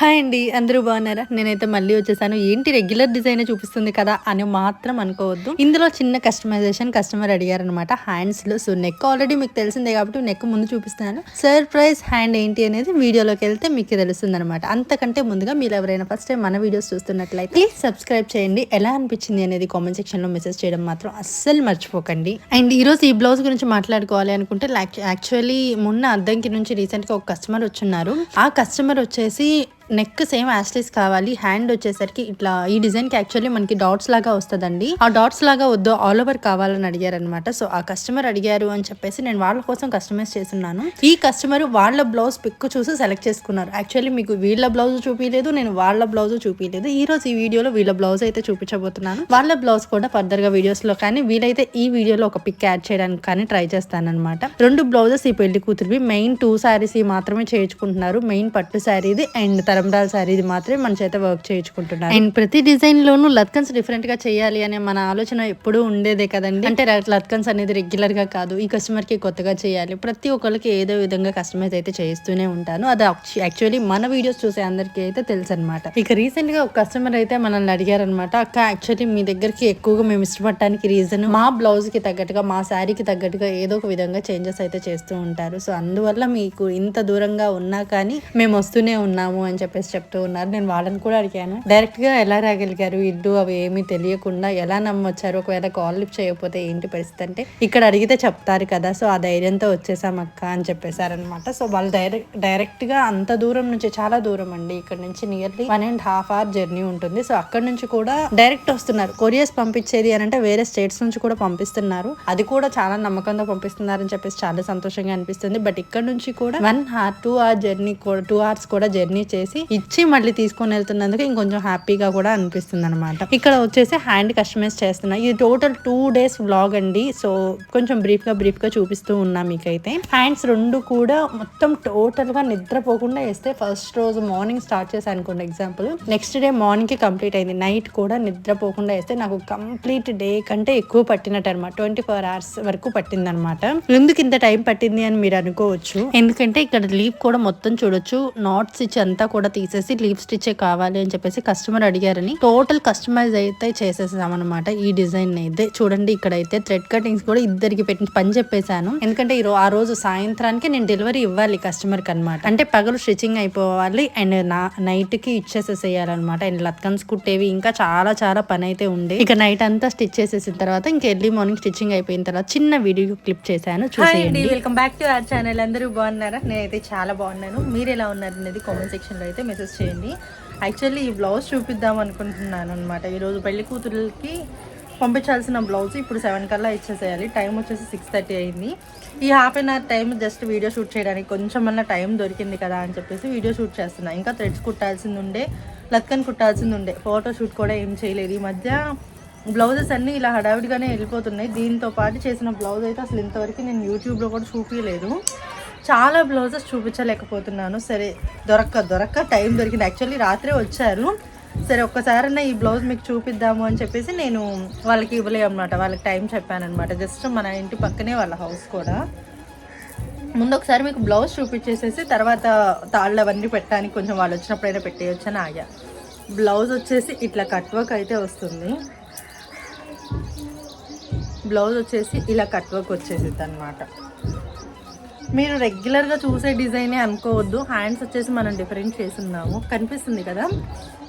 Hi అండి అందరూ బాగున్నారా? నేనైతే మళ్ళీ వచ్చేసాను. ఏంటి రెగ్యులర్ డిజైన్ చూపిస్తుంది కదా అని మాత్రం అనుకోవద్దు. ఇందులో చిన్న కస్టమైజేషన్ కస్టమర్ అడిగారనమాట హ్యాండ్స్లో. సో నెక్ ఆల్రెడీ మీకు తెలిసిందే కాబట్టి నెక్ ముందు చూపిస్తున్నాను. సర్ప్రైజ్ హ్యాండ్ ఏంటి అనేది వీడియోలోకి వెళ్తే మీకు తెలుస్తుంది అనమాట అంతకంటే ముందుగా మీరు ఎవరైనా ఫస్ట్ టైం మన వీడియోస్ చూస్తున్నట్లయితే ప్లీజ్ సబ్స్క్రైబ్ చేయండి. ఎలా అనిపించింది అనేది కామెంట్ సెక్షన్లో మెసేజ్ చేయడం మాత్రం అస్సలు మర్చిపోకండి. అండ్ ఈ రోజు ఈ బ్లౌజ్ గురించి మాట్లాడుకోవాలి అనుకుంటే యాక్చువల్లీ మొన్న అద్దంకి నుంచి రీసెంట్గా ఒక కస్టమర్ వచ్చున్నారు. ఆ కస్టమర్ వచ్చేసి నెక్ సేమ్ యాస్టీస్ కావాలి. హ్యాండ్ వచ్చేసరికి ఇట్లా ఈ డిజైన్కి యాక్చువల్లీ మనకి డాట్స్ లాగా వస్తుందండి. ఆ డాట్స్ లాగా వద్దు ఆల్ ఓవర్ కావాలని అడిగారు అనమాట సో ఆ కస్టమర్ అడిగారు అని చెప్పేసి నేను వాళ్ళ కోసం కస్టమైజ్ చేస్తున్నాను. ఈ కస్టమర్ వాళ్ళ బ్లౌజ్ పిక్ చూసి సెలెక్ట్ చేసుకున్నారు. యాక్చువల్లీ మీకు వీళ్ళ బ్లౌజ్ చూపించలేదు నేను వాళ్ళ బ్లౌజ్ చూపించలేదు ఈ రోజు ఈ వీడియోలో వీళ్ళ బ్లౌజ్ అయితే చూపించబోతున్నాను. వాళ్ళ బ్లౌజ్ కూడా ఫర్దర్గా వీడియోస్లో కానీ వీలైతే ఈ వీడియోలో ఒక పిక్ యాడ్ చేయడానికి కానీ ట్రై చేస్తానమాట రెండు బ్లౌజెస్ ఈ పెళ్ళి కూతురివి. మెయిన్ టూ శారీస్ మాత్రమే చేయించుకుంటున్నారు. మెయిన్ పట్టు శారీది అండ్ తరంబ్రాల శారీది మాత్రమే మన చేత వర్క్ చేయించుకుంటున్నారు. అండ్ ప్రతి డిజైన్ లోను లత్కన్స్ డిఫరెంట్గా చేయాలి అనే మన ఆలోచన ఎప్పుడూ ఉండేదే కదండి. అంటే లత్కన్స్ అనేది రెగ్యులర్గా కాదు ఈ కస్టమర్కి కొత్తగా చేయాలి. ప్రతి ఒక్కరికి ఏదో విధంగా కస్టమైజ్ అయితే చేస్తూనే ఉంటాను. అది యాక్చువల్లీ మన వీడియోస్ చూసే అందరికీ అయితే తెలుసు అనమాట ఇక రీసెంట్గా ఒక కస్టమర్ అయితే మనల్ని అడిగారనమాట అక్క యాక్చువల్లీ మీ దగ్గరికి ఎక్కువగా మేము ఇష్టపడటానికి రీజన్ మా బ్లౌజ్కి తగ్గట్టుగా మా శారీకి తగ్గట్టుగా ఏదో ఒక విధంగా చేంజెస్ అయితే చేస్తూ ఉంటారు. సో అందువల్ల మీకు ఇంత దూరంగా ఉన్నా కానీ మేము వస్తూనే ఉన్నాము అని చెప్పేసి చెప్తూ ఉన్నారు. నేను వాళ్ళని కూడా అడిగాను. డైరెక్ట్గా ఎలా రాగలిగారు? ఇల్లు అవి ఏమీ తెలియకుండా ఎలా నమ్మొచ్చారు? ఒకవేళ కాల్ లిఫ్ట్ చేయకపోతే ఏంటి పరిస్థితి అంటే ఇక్కడ అడిగితే చెప్తారు కదా సో ఆ ధైర్యంతో వచ్చేసాం అక్క అని చెప్పేశారనమాట సో వాళ్ళు డైరెక్ట్ డైరెక్ట్గా అంత దూరం నుంచి చాలా దూరం అండి ఇక్కడ నుంచి nearly one and half hour journey ఉంటుంది. సో అక్కడ నుంచి కూడా డైరెక్ట్ వస్తున్నారు. కొరియర్స్ పంపించేది అని అంటే వేరే స్టేట్స్ నుంచి కూడా పంపిస్తున్నారు. అది కూడా చాలా నమ్మకంతో పంపిస్తున్నారని చెప్పేసి చాలా సంతోషంగా అనిపిస్తుంది. బట్ ఇక్కడ నుంచి కూడా one hour two hour journey కూడా టూ అవర్స్ కూడా జర్నీ చేసి ఇచ్చి మళ్ళీ తీసుకొని వెళ్తున్నందుకు ఇంకొంచెం హ్యాపీగా కూడా అనిపిస్తుంది అనమాట ఇక్కడ వచ్చేసి హ్యాండ్ కస్టమైజ్ చేస్తున్నా. ఇది టోటల్ టూ డేస్ వ్లాగ్ అండి. సో కొంచెం బ్రీఫ్గా బ్రీఫ్గా చూపిస్తూ ఉన్నా మీకైతే. హ్యాండ్స్ రెండు కూడా మొత్తం టోటల్గా నిద్రపోకుండా వేస్తే ఫస్ట్ రోజు మార్నింగ్ స్టార్ట్ చేశాను అనుకోండి ఎగ్జాంపుల్. నెక్స్ట్ డే మార్నింగ్కి కంప్లీట్ అయింది. నైట్ కూడా నిద్రపోకుండా వేస్తే నాకు కంప్లీట్ డే కంటే ఎక్కువ పట్టినట్టు అనమాట ట్వంటీ ఫోర్ అవర్స్ వరకు పట్టింది అనమాట ఎందుకు ఇంత టైం పట్టింది అని మీరు అనుకోవచ్చు. ఎందుకంటే ఇక్కడ లీవ్ కూడా మొత్తం చూడొచ్చు. నాట్ స్విచ్ అంతా కూడా తీసేసి లీవ్ స్టిచ్ కావాలి అని చెప్పేసి కస్టమర్ అడిగారని. టోటల్ కస్టమైజ్ అయితే చేసేసాం అనమాట ఈ డిజైన్ అయితే. చూడండి ఇక్కడ అయితే థ్రెడ్ కటింగ్స్ కూడా ఇద్దరికి పెట్టి పని చెప్పేశాను. ఎందుకంటే ఈ ఆ రోజు సాయంత్రానికి నేను డెలివరీ ఇవ్వాలి కస్టమర్కి అనమాట అంటే పగలు స్టిచ్చింగ్ అయిపోవాలి అండ్ నా నైట్కి ఇచ్చేసేసేయాలన్నమాట. అండ్ లత్కన్స్ కుట్టేవి ఇంకా చాలా చాలా పని అయితే ఉండే. ఇక నైట్ అంతా స్టిచ్ చేసేసిన తర్వాత ఇంకా ఎర్లీ మార్నింగ్ స్టిచ్చింగ్ అయిపోయిన తర్వాత చిన్న వీడియో క్లిప్ చేశాను. చూసేయండి. Welcome back to our channel. అందరూ బాగున్నారా? నేనైతే చాలా బాగున్నాను. మీరు ఎలా ఉన్నారు అనేది కామెంట్ సెక్షన్లో అయితే మెసేజ్ చేయండి. యాక్చువల్లీ ఈ బ్లౌజ్ చూపిద్దాం అనుకుంటున్నాను అనమాట ఈరోజు పెళ్ళి కూతురులకి పంపించాల్సిన బ్లౌజ్ ఇప్పుడు సెవెన్ కల్లా ఇచ్చేసేయాలి. టైం వచ్చేసి సిక్స్ థర్టీ అయింది. ఈ half an hour time just video shoot చేయడానికి కొంచెం అన్న టైం దొరికింది కదా అని చెప్పేసి వీడియో షూట్ చేస్తున్నా. ఇంకా థ్రెడ్స్ కుట్టాల్సింది ఉండే లక్కన్ కుట్టాల్సింది ఉండే ఫోటో షూట్ కూడా ఏం చేయలేదు. ఈ మధ్య బ్లౌజెస్ అన్నీ ఇలా హడావిడిగానే వెళ్ళిపోతున్నాయి. దీంతో పాటు చేసిన బ్లౌజ్ అయితే అసలు ఇంతవరకు నేను యూట్యూబ్లో కూడా చూపించలేదు చాలా బ్లౌజెస్ చూపించలేకపోతున్నాను. సరే దొరక్క దొరక్క టైం దొరికింది. యాక్చువల్లీ రాత్రే వచ్చారు. సరే ఒక్కసారన్నా ఈ బ్లౌజ్ మీకు చూపిద్దాము అని చెప్పేసి నేను వాళ్ళకి ఇవ్వలే అనమాట వాళ్ళకి టైం చెప్పాను అనమాట జస్ట్ మన ఇంటి పక్కనే వాళ్ళ హౌస్ కూడా. ముందు ఒకసారి మీకు బ్లౌజ్ చూపించేసేసి తర్వాత తాళ్ళు అవన్నీ పెట్టడానికి కొంచెం వాళ్ళు వచ్చినప్పుడైనా పెట్టేయచ్చు అని ఆగా. బ్లౌజ్ వచ్చేసి ఇట్లా కట్ వర్క్ అయితే వస్తుంది. బ్లౌజ్ వచ్చేసి ఇలా కట్ వర్క్ వచ్చేసిద్ది అనమాట మీరు రెగ్యులర్గా చూసే డిజైనే అనుకోవద్దు. హ్యాండ్స్ వచ్చేసి మనం డిఫరెంట్ చేస్తున్నాము. కనిపిస్తుంది కదా?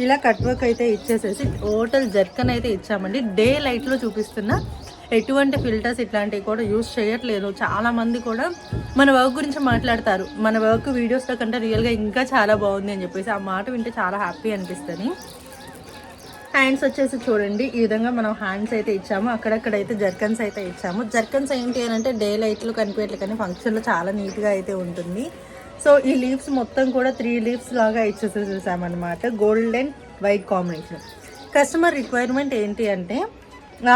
ఇలా కట్ వర్క్ అయితే ఇచ్చేసేసి టోటల్ జర్కన్ అయితే ఇచ్చామండి. డే లైట్లో చూపిస్తున్న ఎటువంటి ఫిల్టర్స్ ఇట్లాంటివి కూడా యూస్ చేయట్లేదు. చాలామంది కూడా మన వర్క్ గురించి మాట్లాడతారు. మన వర్క్ వీడియోస్లో కంటే రియల్గా ఇంకా చాలా బాగుంది అని చెప్పేసి ఆ మాట వింటే చాలా హ్యాపీ అనిపిస్తుంది. హ్యాండ్స్ వచ్చేసి చూడండి. ఈ విధంగా మనం హ్యాండ్స్ అయితే ఇచ్చాము. అక్కడక్కడ అయితే జర్కన్స్ అయితే ఇచ్చాము. జర్కన్స్ ఏంటి అని అంటే డే లైట్లు కనిపించట్లు కానీ ఫంక్షన్లో చాలా నీట్గా అయితే ఉంటుంది. సో ఈ లీవ్స్ మొత్తం కూడా త్రీ లీవ్స్ లాగా ఇచ్చేసి చూసామన్నమాట golden white combination customer requirement ఏంటి అంటే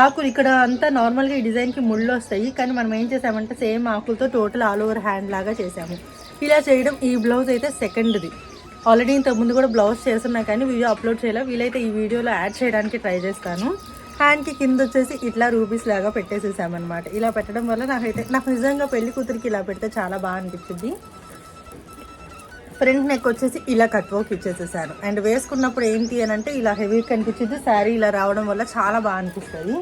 ఆకులు ఇక్కడ అంతా నార్మల్గా ఈ డిజైన్కి ముళ్ళు వస్తాయి. కానీ మనం ఏం చేసామంటే సేమ్ ఆకులతో టోటల్ ఆల్ ఓవర్ హ్యాండ్ లాగా చేసాము. ఇలా చేయడం ఈ బ్లౌజ్ అయితే సెకండ్ది ఆల్రెడీ ఇంతకు ముందు కూడా బ్లౌజ్ చేస్తున్నా కానీ వీడియో అప్లోడ్ చేయలే. వీలైతే ఈ వీడియోలో యాడ్ చేయడానికి ట్రై చేస్తాను. హ్యాండ్కి కింద వచ్చేసి ఇట్లా రూపీస్ లాగా పెట్టేసేసామన్నమాట. ఇలా పెట్టడం వల్ల నాకైతే నాకు నిజంగా పెళ్ళి కూతురికి ఇలా పెడితే చాలా బాగా అనిపించింది. ఫ్రంట్ నెక్ వచ్చేసి ఇలా కట్ వర్క్ ఇచ్చేసేసాను. అండ్ వేసుకున్నప్పుడు ఏంటి అని అంటే ఇలా హెవీ కనిపించింది. శారీ ఇలా రావడం వల్ల చాలా బాగా అనిపిస్తుంది.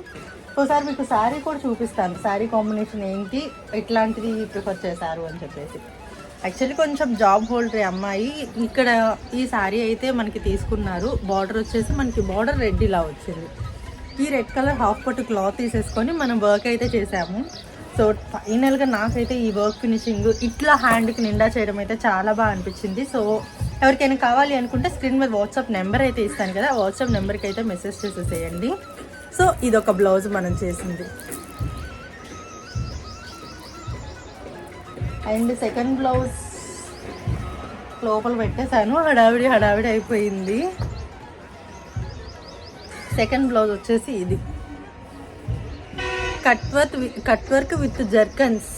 ఒకసారి మీకు శారీ కూడా చూపిస్తాను. శారీ కాంబినేషన్ ఏంటి? ఎట్లాంటిది ప్రిఫర్ చేశారు అని చెప్పేసి. యాక్చువల్లీ కొంచెం జాబ్ హోల్డర్ అమ్మాయి. ఇక్కడ ఈ శారీ అయితే మనకి తీసుకున్నారు. బార్డర్ వచ్చేసి మనకి బార్డర్ రెడ్ ఇలా వచ్చింది. ఈ రెడ్ కలర్ హాఫ్ పట్టు క్లాత్ తీసేసుకొని మనం వర్క్ అయితే చేసాము సో ఫైనల్గా నాకైతే ఈ వర్క్ ఫినిషింగ్ ఇట్లా హ్యాండ్కి నిండా చేయడం అయితే చాలా బాగా అనిపించింది. సో ఎవరికైనా కావాలి అనుకుంటే స్క్రీన్ మీద వాట్సాప్ నెంబర్ అయితే ఇస్తాను కదా. వాట్సాప్ నెంబర్కి అయితే మెసేజ్ చేసేసేయండి. సో ఇదొక బ్లౌజ్ మనం చేసింది. అండ్ సెకండ్ బ్లౌజ్ లోపల పెట్టేశాను. హడావిడి హడావిడి అయిపోయింది. సెకండ్ బ్లౌజ్ వచ్చేసి ఇది. Cut work cut work with zircons.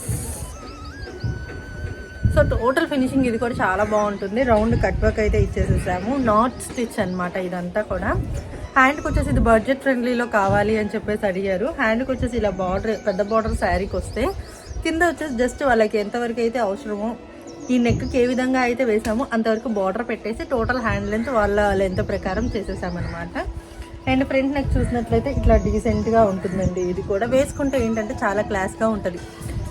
So total finishing ఇది కూడా చాలా బాగుంటుంది. రౌండ్ కట్ వర్క్ అయితే ఇచ్చేసేసాము. నాట్ స్టిచ్ అనమాట ఇదంతా కూడా. హ్యాండ్కి వచ్చేసి ఇది బడ్జెట్ ఫ్రెండ్లీలో కావాలి అని చెప్పేసి అడిగారు. హ్యాండ్కి వచ్చేసి ఇలా బార్డర్ పెద్ద బార్డర్ శారీకి వస్తే కింద వచ్చేసి జస్ట్ వాళ్ళకి ఎంతవరకు అయితే అవసరమో ఈ నెక్కి ఏ విధంగా అయితే వేసామో అంతవరకు బార్డర్ పెట్టేసి టోటల్ హ్యాండ్ లెంత్ వాళ్ళ లెంత్ ప్రకారం చేసేసామన్నమాట. అండ్ ఫ్రంట్ నెక్ చూసినట్లయితే ఇట్లా డీసెంట్గా ఉంటుందండి. ఇది కూడా వేసుకుంటే ఏంటంటే చాలా క్లాస్గా ఉంటుంది.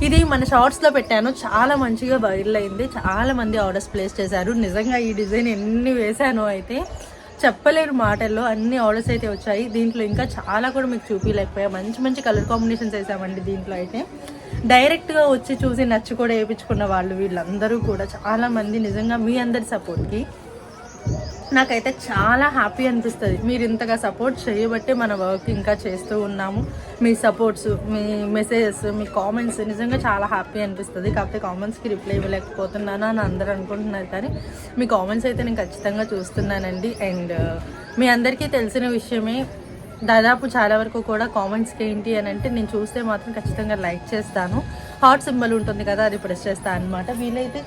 ఇది మన షార్ట్స్లో పెట్టాను. చాలా మంచిగా వైరల్ అయింది. చాలా మంది ఆర్డర్స్ ప్లేస్ చేశారు. నిజంగా ఈ డిజైన్ ఎన్ని వేశాను అయితే చెప్పలేరు మాటల్లో. అన్ని ఆర్డర్స్ అయితే వచ్చాయి. దీంట్లో ఇంకా చాలా కూడా మీకు చూపించలేకపోయా. మంచి మంచి కలర్ కాంబినేషన్స్ వేసామండి దీంట్లో అయితే. డైరెక్ట్గా వచ్చి చూసి నచ్చి కూడా వేయించుకున్న వాళ్ళు వీళ్ళందరూ కూడా చాలామంది నిజంగా మీ అందరి సపోర్ట్కి నాకైతే చాలా హ్యాపీ అనిపిస్తుంది. మీరు ఇంతగా సపోర్ట్ చేయబట్టే మన వర్క్ ఇంకా చేస్తూ ఉన్నాము. మీ సపోర్ట్స్ మీ మెసేజెస్ మీ కామెంట్స్ నిజంగా చాలా హ్యాపీ అనిపిస్తుంది. కాకపోతే కామెంట్స్కి రిప్లై ఇవ్వలేకపోతున్నాను అని అందరూ అనుకుంటున్నారు కానీ మీ కామెంట్స్ అయితే నేను ఖచ్చితంగా చూస్తున్నానండి. అండ్ మీ అందరికీ తెలిసిన విషయమే దాదాపు చాలా వరకు కూడా కామెంట్స్కి ఏంటి అని అంటే నేను చూస్తే మాత్రం ఖచ్చితంగా లైక్ చేస్తాను. హార్ట్ సింబల్ ఉంటుంది కదా అది ప్రెస్ చేస్తాను అనమాట వీలైతే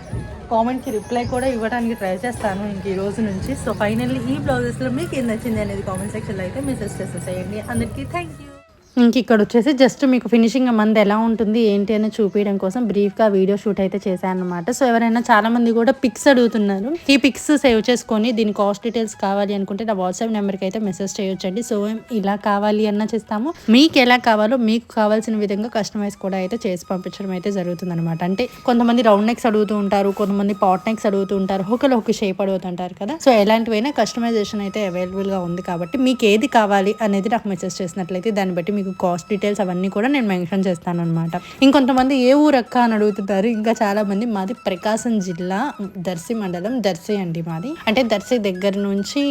కామెంట్కి రిప్లై కూడా ఇవ్వడానికి ట్రై చేస్తాను ఇంక ఈ రోజు నుంచి. సో ఫైనల్లీ ఈ బ్లౌజెస్లో మీకు ఏం నచ్చింది అనేది కామెంట్ సెక్షన్లో అయితే మెసేజ్ చేసేసేయండి. అందరికీ థ్యాంక్ యూ ఇంక ఇక్కడ వచ్చేసి జస్ట్ మీకు ఫినిషింగ్ మంది ఎలా ఉంటుంది ఏంటి అని చూపించడం కోసం బ్రీఫ్గా వీడియో షూట్ అయితే చేశాను అనమాట సో ఎవరైనా చాలా మంది కూడా పిక్స్ అడుగుతున్నారు. ఈ పిక్స్ సేవ్ చేసుకొని దీని కాస్ట్ డీటెయిల్స్ కావాలి అనుకుంటే నా వాట్సాప్ నెంబర్కి అయితే మెసేజ్ చేయొచ్చండి. సో ఇలా కావాలి అన్న చేస్తాము. మీకు ఎలా కావాలో మీకు కావాల్సిన విధంగా కస్టమైజ్ కూడా అయితే చేసి పంపించడం అయితే జరుగుతుంది అనమాట అంటే కొంతమంది రౌండ్ నెక్స్ అడుగుతూ ఉంటారు కొంతమంది పాట్ నెక్స్ అడుగుతూ ఉంటారు ఒకరు ఒక షేప్ అడుగుతుంటారు కదా. సో ఎలాంటివైనా కస్టమైజేషన్ అయితే అవైలబుల్గా ఉంది కాబట్టి మీకు ఏది కావాలి అనేది నాకు మెసేజ్ చేసినట్లయితే దాన్ని బట్టి మీకు కాస్ట్ డీటెయిల్స్ అవన్నీ కూడా నేను మెన్షన్ చేస్తాను అనమాట ఇంకొంతమంది ఏ ఊరు అక్క అని అడుగుతుంటారు. ఇంకా చాలా మంది మాది ప్రకాశం జిల్లా దర్శి మండలం దర్శి అండి మాది. అంటే దర్శి దగ్గర నుంచి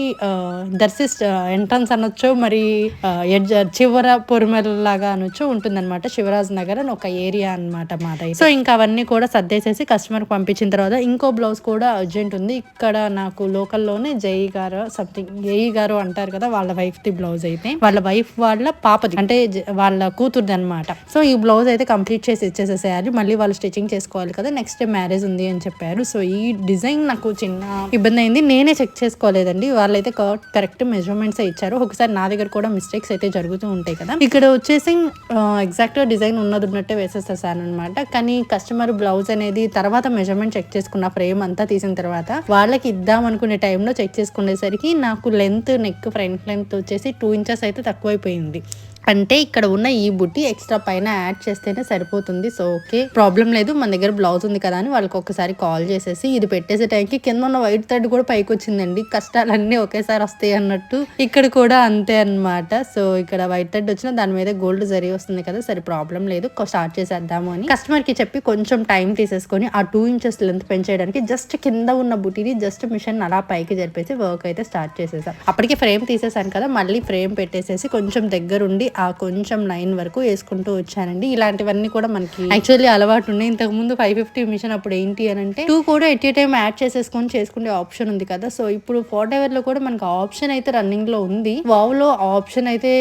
దర్శి ఎంట్రన్స్ అనొచ్చు మరి చివర పొరిమెల లాగా అనొచ్చు ఉంటుందన్నమాట. శివరాజ్ నగర్ అని ఒక ఏరియా అనమాట మాట సో ఇంకా అవన్నీ కూడా సర్దేసేసి కస్టమర్ పంపించిన తర్వాత ఇంకో బ్లౌజ్ కూడా అర్జెంట్ ఉంది. ఇక్కడ నాకు లోకల్లోనే జై గారు సంథింగ్ జై గారు అంటారు కదా వాళ్ళ వైఫ్ ది బ్లౌజ్ అయితే. వాళ్ళ వైఫ్ వాళ్ళ పాపది. అంటే వాళ్ళ కూతురుది అనమాట సో ఈ బ్లౌజ్ అయితే కంప్లీట్ చేసి ఇచ్చేసేసేయాలి. మళ్ళీ వాళ్ళు స్టిచ్చింగ్ చేసుకోవాలి కదా నెక్స్ట్ డే మ్యారేజ్ ఉంది అని చెప్పారు. సో ఈ డిజైన్ నాకు చిన్న ఇబ్బంది అయింది నేనే చెక్ చేసుకోలేదండి. వాళ్ళైతే కరెక్ట్ మెజర్మెంట్స్ ఇచ్చారు ఒకసారి నా దగ్గర కూడా మిస్టేక్స్ అయితే జరుగుతూ ఉంటాయి కదా. ఇక్కడ వచ్చేసి ఎగ్జాక్ట్ డిజైన్ ఉన్నది ఉన్నట్టే వేసేసేసాను అనమాట కానీ కస్టమర్ బ్లౌజ్ అనేది తర్వాత మెజర్మెంట్ చెక్ చేసుకున్న ఫ్రేమ్ అంతా తీసిన తర్వాత వాళ్ళకి ఇద్దాం అనుకునే టైంలో చెక్ చేసుకునేసరికి నాకు లెంత్ నెక్ ఫ్రంట్ లెంత్ వచ్చేసి టూ ఇంచెస్ అయితే తక్కువైపోయింది. అంటే ఇక్కడ ఉన్న ఈ బుట్టి ఎక్స్ట్రా పైన యాడ్ చేస్తేనే సరిపోతుంది. So okay. ప్రాబ్లం లేదు. మన దగ్గర బ్లౌజ్ ఉంది కదా అని వాళ్ళకి ఒకసారి కాల్ చేసేసి ఇది పెట్టేసే టైంకి కింద ఉన్న వైట్ థ్రెడ్ కూడా పైకి వచ్చిందండి. కష్టాలన్నీ ఒకేసారి వస్తాయి అన్నట్టు. ఇక్కడ కూడా అంతే అన్నమాట. సో ఇక్కడ వైట్ థ్రెడ్ వచ్చిన దాని మీద గోల్డ్ జరి వస్తుంది కదా సరే ప్రాబ్లం లేదు. స్టార్ట్ చేసేద్దాము అని కస్టమర్కి చెప్పి కొంచెం టైం తీసేసుకొని ఆ టూ ఇంచెస్ లెంత్ పెంచేయడానికి జస్ట్ కింద ఉన్న బుటీని జస్ట్ మిషన్ అలా పైకి జరిపేసి వర్క్ అయితే స్టార్ట్ చేసేసాం. అప్పటికి ఫ్రేమ్ తీసేసాను కదా మళ్ళీ ఫ్రేమ్ పెట్టేసేసి కొంచెం దగ్గరుండి ఆ కొంచెం లైన్ వరకు వేసుకుంటూ వచ్చానండి. ఇలాంటివన్నీ కూడా మనకి యాక్చువల్లీ అలవాటు ఉన్నాయి. ఇంతకు ముందు ఫైవ్ ఫిఫ్టీ మిషన్ అప్పుడు ఏంటి అని అంటే టూ కూడా ఎట్ ఏ టైం యాడ్ చేసేసుకొని చేసుకునే ఆప్షన్ ఉంది కదా. సో ఇప్పుడు ఫోర్ట్ ఎవర్లో కూడా మనకి ఆప్షన్ అయితే రన్నింగ్లో ఉంది. వావ్లో ఆప్షన్ అయితే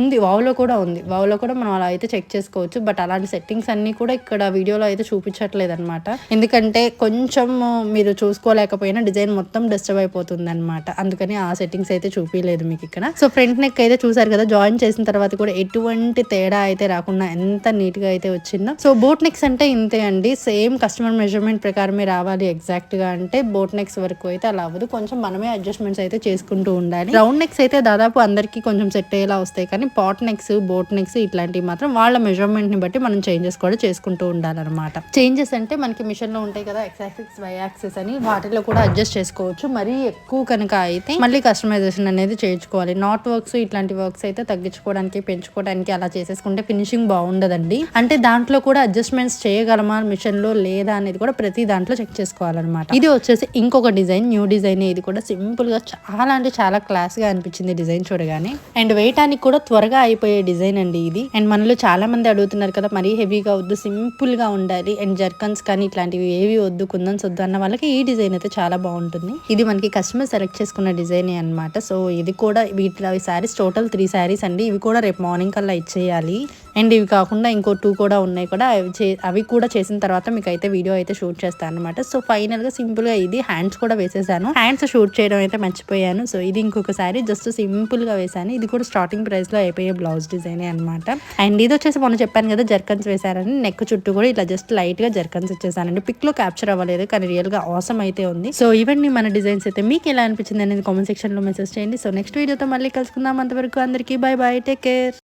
ఉంది. వావ్లో కూడా ఉంది. వావ్లో కూడా మనం అలా అయితే చెక్ చేసుకోవచ్చు. బట్ అలాంటి సెట్టింగ్స్ అన్ని కూడా ఇక్కడ వీడియోలో అయితే చూపించట్లేదు అనమాట ఎందుకంటే కొంచెం మీరు చూసుకోలేకపోయినా డిజైన్ మొత్తం డిస్టర్బ్ అయిపోతుంది అనమాట అందుకని ఆ సెట్టింగ్స్ అయితే చూపించలేదు మీకు ఇక్కడ. సో ఫ్రంట్ నెక్ అయితే చూసారు కదా జాయిన్ చేసిన తర్వాత క్లాత్ కూడా ఎటువంటి తేడా అయితే రాకుండా ఎంత నీట్గా అయితే వచ్చిందో. సో బోట్ నెక్స్ అంటే ఇంతే అండి. సేమ్ కస్టమర్ మెజర్మెంట్ ప్రకారమే రావాలి ఎగ్జాక్ట్గా అంటే బోట్ నెక్స్ వరకు అయితే అలా అవ్వదు. కొంచెం మనమే అడ్జస్ట్మెంట్స్ అయితే చేసుకుంటూ ఉండాలి. రౌండ్ నెక్స్ అయితే దాదాపు అందరికి కొంచెం సెట్ అయ్యేలా వస్తాయి. కానీ పాట్ నెక్స్ బోట్ నెక్స్ ఇట్లాంటివి మాత్రం వాళ్ళ మెజర్మెంట్ని బట్టి మనం చేంజెస్ కూడా చేసుకుంటూ ఉండాలన్నమాట. చేంజెస్ అంటే మనకి మిషన్లో ఉంటాయి కదా ఎక్స్ వై యాక్సిస్ అని వాటిలో కూడా అడ్జస్ట్ చేసుకోవచ్చు. మరీ ఎక్కువ కనుక అయితే మళ్ళీ కస్టమైజేషన్ అనేది చేయించుకోవాలి. నాట్ వర్క్స్ ఇట్లాంటి వర్క్స్ అయితే తగ్గించుకోవడానికి పెంచుకోవడానికి అలా చేసేసుకుంటే ఫినిషింగ్ బాగుండదండి. అంటే దాంట్లో కూడా అడ్జస్ట్మెంట్స్ చేయగలమా మిషన్లో లేదా అనేది కూడా ప్రతి దాంట్లో చెక్ చేసుకోవాలన్నమాట. ఇది వచ్చేసి ఇంకొక డిజైన్ న్యూ డిజైన్. ఇది కూడా సింపుల్గా చాలా అంటే చాలా క్లాస్గా అనిపించింది డిజైన్ చూడగానే. అండ్ వేయటానికి కూడా త్వరగా అయిపోయే డిజైన్ అండి ఇది. అండ్ మనలో చాలా మంది అడుగుతున్నారు కదా మరీ హెవీగా వద్దు సింపుల్గా ఉండాలి. అండ్ జర్కన్స్ కానీ ఇట్లాంటివి ఏవి వద్దు కుందన్స్ వద్దు అన్న వాళ్ళకి ఈ డిజైన్ అయితే చాలా బాగుంటుంది. ఇది మనకి కస్టమర్ సెలెక్ట్ చేసుకున్న డిజైన్ అన్నమాట. సో ఇది కూడా వీటిలో శారీస్ టోటల్ త్రీ శారీస్ అండి. ఇవి కూడా రేపు మార్నింగ్ కల్లా ఇచ్చేయాలి. అండ్ ఇవి కాకుండా ఇంకో టూ కూడా ఉన్నాయి కూడా. అవి చే- అవి కూడా చేసిన తర్వాత మీకు అయితే వీడియో అయితే షూట్ చేస్తాను అనమాట సో ఫైనల్గా ఇది హ్యాండ్స్ కూడా వేసేసాను. హ్యాండ్స్ షూట్ చేయడం అయితే మర్చిపోయాను. సో ఇది ఇంకొకసారి జస్ట్ సింపుల్గా వేసాను ఇది కూడా స్టార్టింగ్ ప్రైస్లో అయిపోయే బ్లౌజ్ డిజైన్ అనమాట అండ్ ఇది వచ్చేసి మొన్న చెప్పాను కదా జర్కన్స్ వేసారని నెక్ చుట్టూ కూడా ఇట్లా జస్ట్ లైట్గా జర్కన్స్ ఇచ్చేసానండి. పిక్లో క్యాప్చర్ అవ్వలేదు కానీ రియల్గా అవసరం అయితే ఉంది. సో ఇవన్నీ మన డిజైన్స్ అయితే మీకు ఎలా అనిపించింది అనేది కామెంట్ సెక్షన్లో మెసేజ్ చేయండి. సో నెక్స్ట్ వీడియోతో మళ్ళీ కలుసుకుందాం. అంతవరకు అందరికీ బై బాయ్ టేక్ కేర్.